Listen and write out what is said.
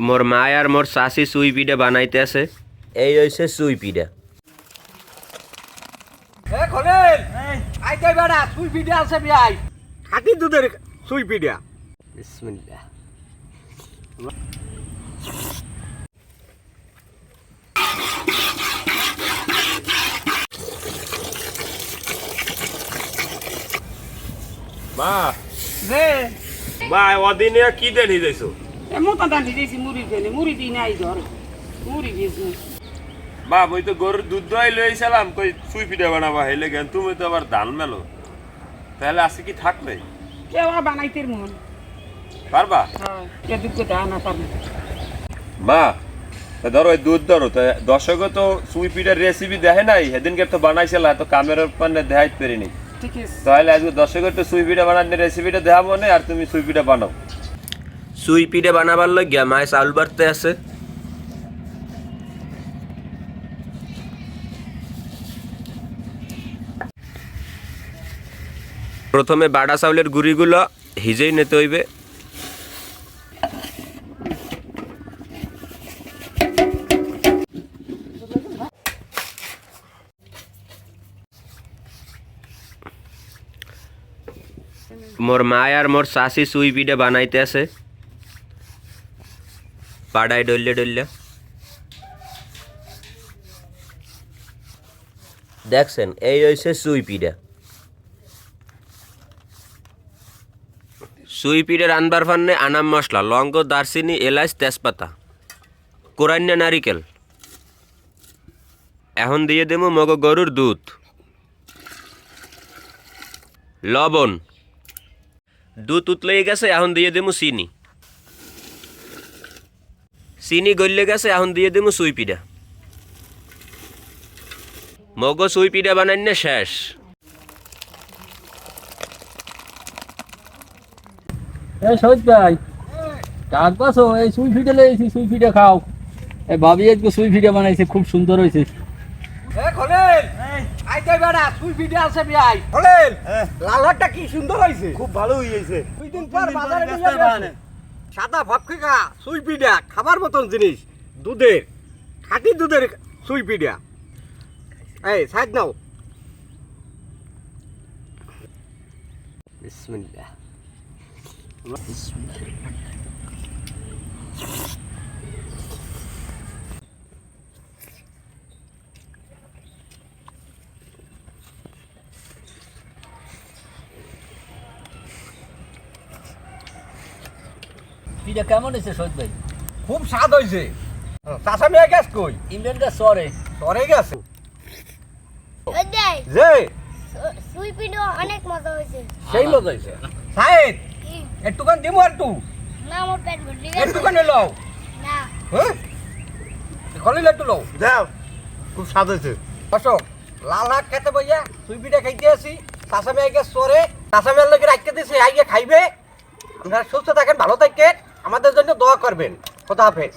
মোর মায় আর মোর শাশি সুই পিঠা বানাইতে আছে। এই হইছে সুই পিঠা। খাটি দুধের সুই পিঠা। বিসমিল্লাহ। মা। মা অদিনে কি দেন যাইছো এমন কথা দিয়েছি মুড়ি ফেলে মুড়ি দিই নাই ধর মুড়ি দিয়েছি। তো গরুর দুধ দই লইছিলাম কই সুই পিঠা বানাবা হইলে কেন তুমি তো আবার ধান মেলো। তাহলে আজকে কি থাকবে কেউ বানাইতে মন। পারবা? হ্যাঁ না পারবে। মা ধরো ওই দুধ ধরো তো দর্শক তো সুই পিঠার রেসিপি দেখে নাই সেদিনকে তো বানাইছিল তো কামের পান্নে দেখাইতে পারিনি। তাহলে আজকে দর্শকের তো সুই পিঠা বানানোর রেসিপিটা দেখাবো না আর তুমি সুই পিঠা বানাও। সুই পিঠা বানাবার লাগিয়া মায় চাউল বাড়তে আছে। প্রথমে বাড়া চাউলের গুড়িগুলো হিজেই নিতে হইবে। মোর মায় আর মোর শাশি সুই পিঠা বানাইতে আছে। পাড়ায় ডললে ডললে দেখছেন এই হয়েছে সুই পিঠা সুই পিঠে রানবার ফান্নে আনাম মশলা লঙ্গ দারচিনি এলাচ তেজপাতা কোরান্য নারিকেল এখন দিয়ে দেবো মগ গরুর দুধ। লবণ। দুধ উতলে গেছে, এখন দিয়ে দেবো চিনি। চিনি গললে গেছে এখন দিয়ে দেবো সুই পিঠা। মগ সুই পিঠা শেষ। ভাই কাক বাসো এই সুই ফিটে লেগেছি সুই ফিটে খাও। এই ভাবি আজকে সুই ফিটে বানাইছে খুব সুন্দর হয়েছে। কি সুন্দর হয়েছে? খুব ভালো হয়েছে। দুই দিন পর বাজারে নিয়ে যাবে সাদা ভক্ষিকা, সুই পিঠা, খাবার মতন জিনিস, দুধের, খাঁটি দুধের সুই পিঠা। এই, সাইড নাও। বিসমিল্লাহ। বিসমিল্লাহ। পিঠা কেমন হয়েছে সৈত ভাই? খুব স্বাদ হয়েছে। চাষা মেয়ে গেছ কই? ইমরান সরে সরে গেছে? যে? সুই পিঠা অনেক মজা হয়েছে। সেই মজা হয়েছে। একটুখান দিমু একটু? না আমার পেট ভর্তি একটুখানি লও। না। হ্যাঁ? লও। যাও খুব স্বাদ হয়েছে। অশোক লাল হাক খেতে বইয়া সুই পিঠা খাইতে আসি। চাষা মেয়ে গেছ সরে চাষা মেয়ের লোকের দিছে আইয়ে খাইবে। আপনারা সুস্থ থাকেন ভালো থাকেন। আমাদের জন্য দোয়া করবেন। খোদা হাফেজ।